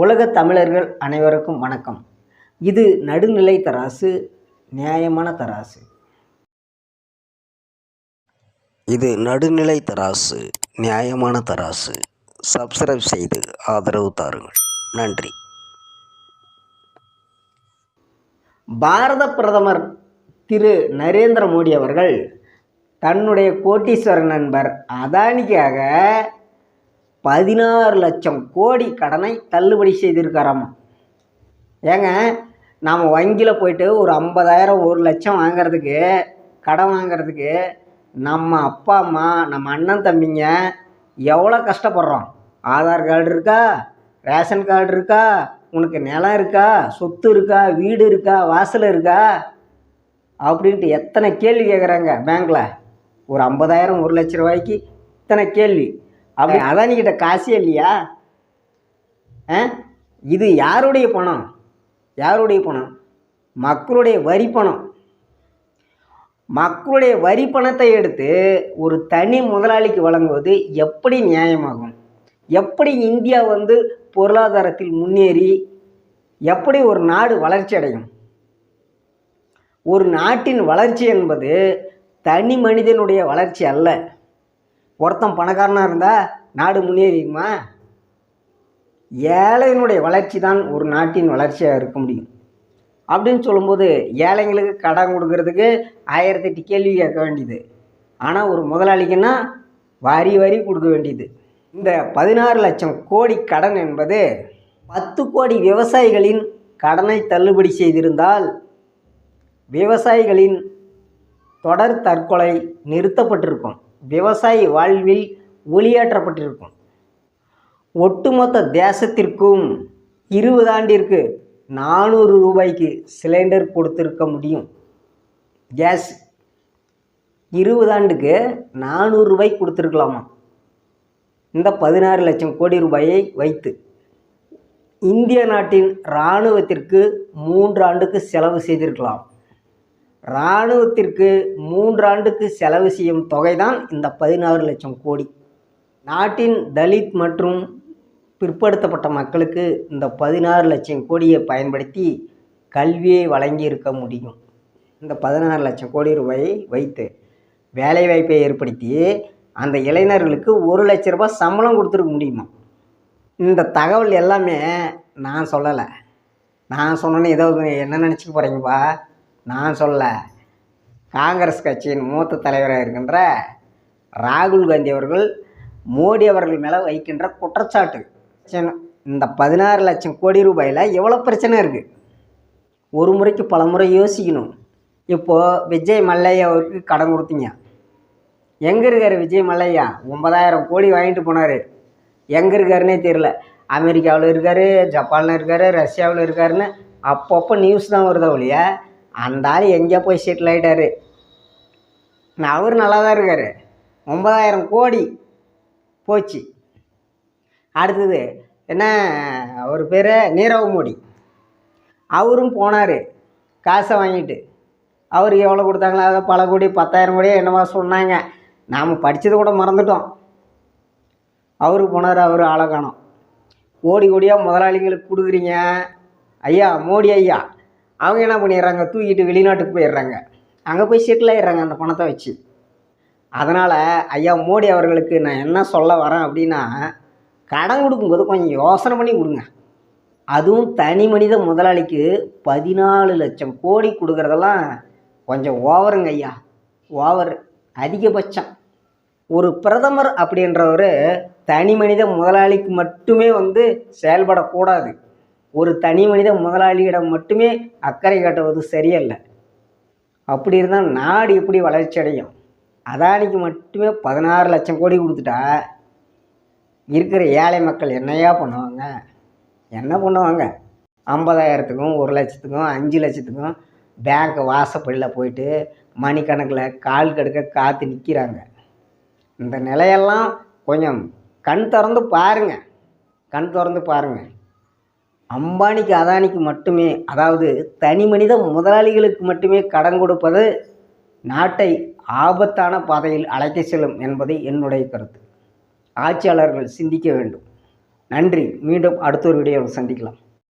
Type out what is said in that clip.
உலக தமிழர்கள் அனைவருக்கும் வணக்கம். இது நடுநிலை தராசு நியாயமான தராசு. இது நடுநிலை தராசு நியாயமான தராசு. சப்ஸ்கிரைப் செய்து ஆதரவு தாருங்கள். நன்றி. பாரத பிரதமர் திரு நரேந்திர மோடி அவர்கள் தன்னுடைய கோட்டீஸ்வர நண்பர் அதானிக்காக பதினாறு லட்சம் கோடி கடனை தள்ளுபடி செய்திருக்காராமா. ஏங்க நாம் வங்கியில் போயிட்டு ஒரு ஐம்பதாயிரம் ஒரு லட்சம் வாங்குறதுக்கு கடன் வாங்குறதுக்கு நம்ம அப்பா அம்மா நம்ம அண்ணன் தம்பிங்க எவ்வளோ கஷ்டப்படுறோம்? ஆதார் கார்டு இருக்கா? ரேஷன் கார்டு இருக்கா? உனக்கு நிலம் இருக்கா? சொத்து இருக்கா? வீடு இருக்கா? வாசல் இருக்கா? அப்படின்ட்டு எத்தனை கேள்வி கேட்குறாங்க பேங்க்கில் ஒரு ஐம்பதாயிரம் ஒரு லட்ச ரூபாய்க்கு இத்தனை கேள்வி. அப்படி அதானிக்கிட்ட காசே இல்லையா? ஆ? இது யாருடைய பணம்? யாருடைய பணம்? மக்களுடைய வரி பணம். மக்களுடைய வரி பணத்தை எடுத்து ஒரு தனி முதலாளிக்கு வழங்குவது எப்படி நியாயமாகும்? எப்படி இந்தியா வந்து பொருளாதாரத்தில் முன்னேறி எப்படி ஒரு நாடு வளர்ச்சி அடையும்? ஒரு நாட்டின் வளர்ச்சி என்பது தனி மனிதனுடைய வளர்ச்சி அல்ல. ஒருத்தன் பணக்காரனாக இருந்தால் நாடு முன்னேறியுமா ஏழையினுடைய வளர்ச்சி தான் ஒரு நாட்டின் வளர்ச்சியாக இருக்க முடியும். அப்படின்னு சொல்லும்போது ஏழைங்களுக்கு கடன் கொடுக்கறதுக்கு ஆயிரத்தெட்டு கேள்வி கேட்க வேண்டியது. ஆனால் ஒரு முதலாளிக்குன்னா வாரி வாரி கொடுக்க வேண்டியது. இந்த பதினாறு லட்சம் கோடி கடன் என்பது பத்து கோடி விவசாயிகளின் கடனை தள்ளுபடி செய்திருந்தால் விவசாயிகளின் தொடர் தற்கொலை நிறுத்தப்பட்டிருக்கும். விவசாயி வாழ்வில் ஒளியேற்றப்பட்டிருக்கும். ஒட்டுமொத்த தேசத்திற்கும் இருபது ஆண்டிற்கு நானூறு ரூபாய்க்கு சிலிண்டர் கொடுத்துருக்க முடியும். கேஸ் இருபது ஆண்டுக்கு நானூறு ரூபாய் கொடுத்துருக்கலாமா? இந்த பதினாறு லட்சம் கோடி ரூபாயை வைத்து இந்திய நாட்டின் இராணுவத்திற்கு மூன்று ஆண்டுக்கு செலவு செய்திருக்கலாம். இராணுவத்திற்கு மூன்றாண்டுக்கு செலவு செய்யும் தொகை தான் இந்த பதினாறு லட்சம் கோடி. நாட்டின் தலித் மற்றும் பிற்படுத்தப்பட்ட மக்களுக்கு இந்த பதினாறு லட்சம் கோடியை பயன்படுத்தி கல்வியை வழங்கியிருக்க முடியும். இந்த பதினாறு லட்சம் கோடி ரூபாயை வைத்து வேலைவாய்ப்பை ஏற்படுத்தி அந்த இளைஞர்களுக்கு ஒரு லட்ச ரூபாய் சம்பளம் கொடுத்துருக்க முடியுமா? இந்த தகவல் எல்லாமே நான் சொல்லலை. நான் சொன்னேன்னு ஏதோ என்ன நினச்சிக்க போகிறீங்கப்பா நான் சொல்ல காங்கிரஸ் கட்சியின் மூத்த தலைவராக இருக்கின்ற ராகுல் காந்தி அவர்கள் மோடி அவர்கள் மேலே வைக்கின்ற குற்றச்சாட்டு. இந்த பதினாறு லட்சம் கோடி ரூபாயில் எவ்வளோ பிரச்சனை இருக்குது ஒரு முறைக்கு பல முறை யோசிக்கணும். இப்போது விஜய் மல்லையா அவருக்கு கடன் கொடுத்தீங்க. எங்கே இருக்கார் விஜய் மல்லையா? ஒன்பதாயிரம் கோடி வாங்கிட்டு போனார். எங்கே இருக்காருன்னே தெரில அமெரிக்காவில் இருக்கார் ஜப்பானில் இருக்கார் ரஷ்யாவில் இருக்காருன்னு அப்பப்போ நியூஸ் தான் வருதா ஒழிய அந்த ஆள் எங்கே போய் செட்டில் ஆகிட்டாரு அவர் நல்லா தான் இருக்கார். ஒன்பதாயிரம் கோடி. போச்சு. அடுத்தது என்ன? அவர் பேர் நீரவ் மோடி. அவரும் போனார். காசை வாங்கிட்டு. அவருக்கு எவ்வளோ கொடுத்தாங்களோ அதை பல கோடி பத்தாயிரம் கோடி என்னவா சொன்னாங்க. நாம் படித்தது கூட மறந்துட்டோம். அவருக்கு போனார் அவர் ஆளை காணும். கோடி கோடியாக முதலாளிங்களுக்கு கொடுக்குறீங்க. ஐயா மோடி ஐயா. அவங்க என்ன பண்ணிடுறாங்க? தூக்கிட்டு வெளிநாட்டுக்கு போயிடுறாங்க. அங்கே போய் செட்டில் ஆயிடுறாங்க அந்த பணத்தை வச்சு. அதனால் ஐயா மோடி அவர்களுக்கு நான் என்ன சொல்ல வரேன் அப்படின்னா கடன் கொடுக்கும்போது கொஞ்சம் யோசனை பண்ணி கொடுங்க. அதுவும் தனி மனித முதலாளிக்கு பதினாலு லட்சம் கோடி கொடுக்குறதெல்லாம் கொஞ்சம் ஓவருங்க ஐயா. ஓவர் அதிகபட்சம். ஒரு பிரதமர் அப்படின்றவர் தனி மனித முதலாளிக்கு மட்டுமே வந்து செயல்படக்கூடாது. ஒரு தனி மனித முதலாளியிடம் மட்டுமே அக்கறை காட்டுவது சரியல்ல. அப்படி இருந்தால் நாடு எப்படி வளர்ச்சி அடையும்? அதானிக்கு மட்டுமே பதினாறு லட்சம் கோடி கொடுத்துட்டா இருக்கிற ஏழை மக்கள் என்னையா பண்ணுவாங்க? என்ன பண்ணுவாங்க? ஐம்பதாயிரத்துக்கும் ஒரு லட்சத்துக்கும் அஞ்சு லட்சத்துக்கும் பேங்க் வாசப்படியில் போயிட்டு மணிக்கணக்கில் கால் கடுக்க காத்து நிற்கிறாங்க இந்த நிலையெல்லாம் கொஞ்சம் கண் திறந்து பாருங்க. கண் திறந்து பாருங்கள் அம்பானிக்கு அதானிக்கு மட்டுமே அதாவது தனி மனித முதலாளிகளுக்கு மட்டுமே கடன் கொடுப்பது நாட்டை ஆபத்தான பாதையில் அழைத்து செல்லும் என்பது என்னுடைய கருத்து. ஆட்சியாளர்கள் சிந்திக்க வேண்டும். நன்றி. மீண்டும் அடுத்த ஒரு வீடியோவில் சந்திக்கலாம்.